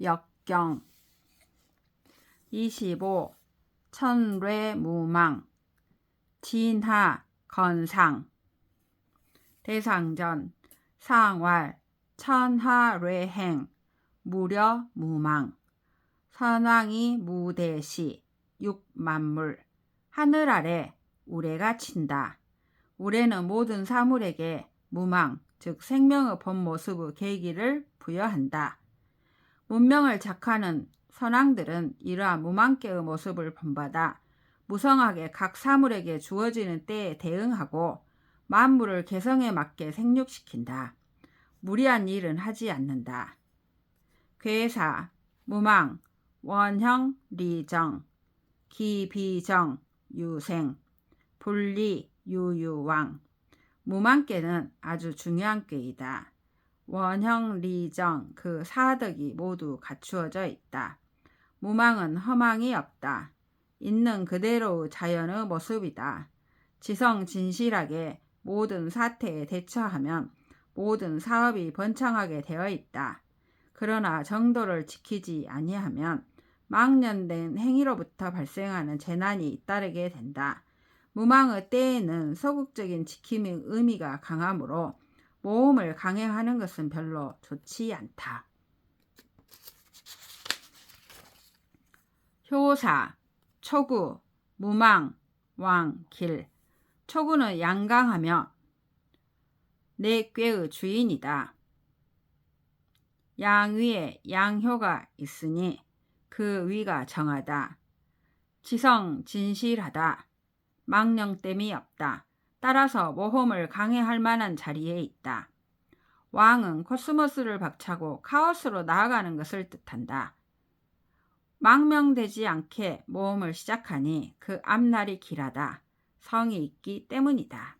역경. 25. 천뢰무망. 진하 건상. 대상전. 상왈 천하뢰행. 무려 무망. 선왕이 무대시. 육만물. 하늘 아래 우레가 친다. 우레는 모든 사물에게 무망 즉 생명의 본 모습의 계기를 부여한다. 문명을 작하는 선왕들은 이러한 무망계의 모습을 본받아 무성하게 각 사물에게 주어지는 때에 대응하고 만물을 개성에 맞게 생육시킨다. 무리한 일은 하지 않는다. 괴사, 무망, 원형, 리정, 기비정, 유생, 분리, 유유왕. 무망계는 아주 중요한 꾀이다. 원형, 리정, 그 사덕이 모두 갖추어져 있다. 무망은 허망이 없다. 있는 그대로의 자연의 모습이다. 지성 진실하게 모든 사태에 대처하면 모든 사업이 번창하게 되어 있다. 그러나 정도를 지키지 아니하면 망년된 행위로부터 발생하는 재난이 잇따르게 된다. 무망의 때에는 소극적인 지킴의 의미가 강하므로 모험을 강행하는 것은 별로 좋지 않다. 효사, 초구, 무망, 왕, 길. 초구는 양강하며 내 꾀의 주인이다. 양 위에 양효가 있으니 그 위가 정하다. 지성 진실하다. 망령됨이 없다. 따라서 모험을 강행할 만한 자리에 있다. 왕은 코스모스를 박차고 카오스로 나아가는 것을 뜻한다. 망명되지 않게 모험을 시작하니 그 앞날이 길하다. 성이 있기 때문이다.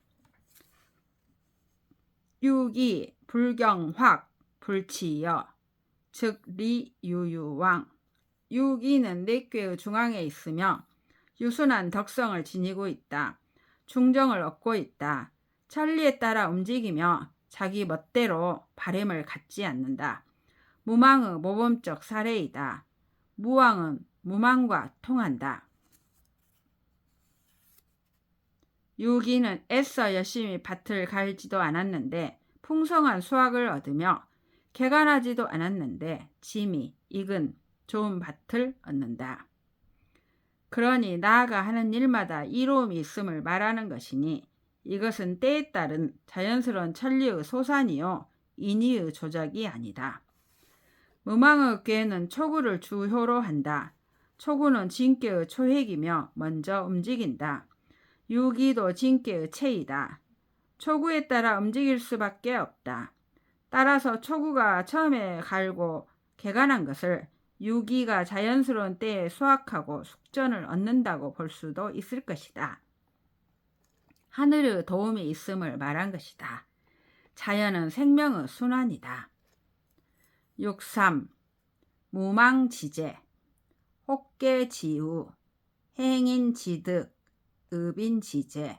6이 불경확 불치여 즉 리유유왕 6이는 내꾀의 중앙에 있으며 유순한 덕성을 지니고 있다. 중정을 얻고 있다. 천리에 따라 움직이며 자기 멋대로 바램을 갖지 않는다. 무망의 모범적 사례이다. 무왕은 무망과 통한다. 유기는 애써 열심히 밭을 갈지도 않았는데 풍성한 수확을 얻으며 개간하지도 않았는데 짐이 익은 좋은 밭을 얻는다. 그러니 나아가 하는 일마다 이로움이 있음을 말하는 것이니 이것은 때에 따른 자연스러운 천리의 소산이요 인위의 조작이 아니다. 무망의 꾀는 초구를 주효로 한다. 초구는 진께의 초획이며 먼저 움직인다. 유기도 진께의 체이다. 초구에 따라 움직일 수밖에 없다. 따라서 초구가 처음에 갈고 개간한 것을 유기가 자연스러운 때에 수확하고 숙전을 얻는다고 볼 수도 있을 것이다. 하늘의 도움이 있음을 말한 것이다. 자연은 생명의 순환이다. 63. 무망지제 혹계지우 행인지득 읍인지제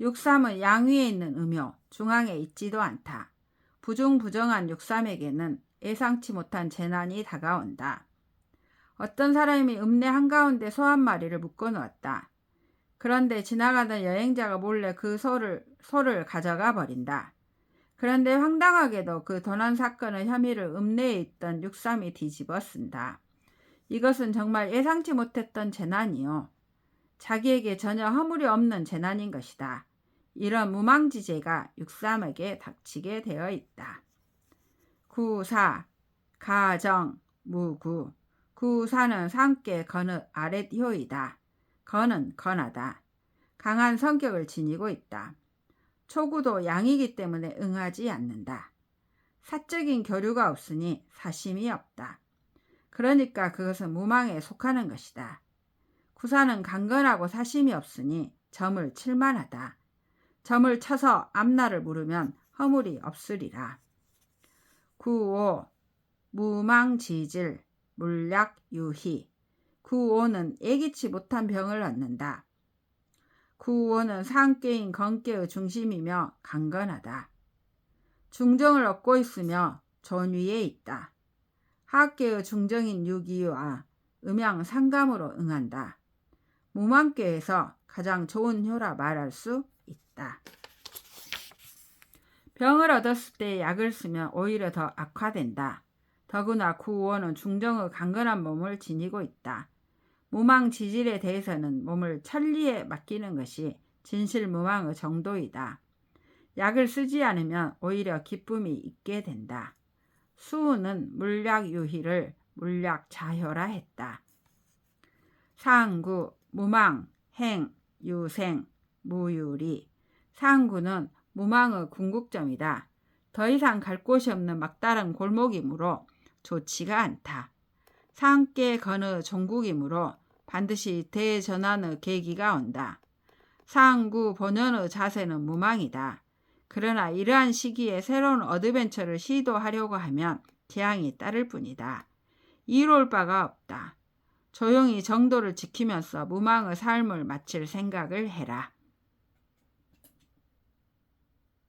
63은 양위에 있는 음요 중앙에 있지도 않다. 부중부정한 63에게는 예상치 못한 재난이 다가온다. 어떤 사람이 읍내 한가운데 소 한 마리를 묶어 놓았다. 그런데 지나가던 여행자가 몰래 그 소를, 소를 가져가 버린다. 그런데 황당하게도 그 도난 사건의 혐의를 읍내에 있던 육삼이 뒤집어 쓴다. 이것은 정말 예상치 못했던 재난이요. 자기에게 전혀 허물이 없는 재난인 것이다. 이런 무망지제가 육삼에게 닥치게 되어 있다. 구사, 가정, 무구. 구사는 상께 건의 아랫효이다. 건은 건하다. 강한 성격을 지니고 있다. 초구도 양이기 때문에 응하지 않는다. 사적인 교류가 없으니 사심이 없다. 그러니까 그것은 무망에 속하는 것이다. 구사는 강건하고 사심이 없으니 점을 칠만하다. 점을 쳐서 앞날을 물으면 허물이 없으리라. 구오 무망지질 물약 유희 구오는 예기치 못한 병을 얻는다. 구호는 상계인 건계의 중심이며 강건하다. 중정을 얻고 있으며 전위에 있다. 학계의 중정인 유기와 음양 상감으로 응한다. 무망계에서 가장 좋은 효라 말할 수 있다. 병을 얻었을 때 약을 쓰면 오히려 더 악화된다. 더구나 구원은 중정의 강건한 몸을 지니고 있다. 무망 지질에 대해서는 몸을 천리에 맡기는 것이 진실 무망의 정도이다. 약을 쓰지 않으면 오히려 기쁨이 있게 된다. 수우는 물약 유희를 물약 자효라 했다. 상구, 무망, 행, 유생, 무유리. 상구는 무망의 궁극점이다. 더 이상 갈 곳이 없는 막다른 골목이므로 좋지가 않다. 상께 건의 종국이므로 반드시 대전환의 계기가 온다. 상구 본연의 자세는 무망이다. 그러나 이러한 시기에 새로운 어드벤처를 시도하려고 하면 재앙이 따를 뿐이다. 이로울 바가 없다. 조용히 정도를 지키면서 무망의 삶을 마칠 생각을 해라.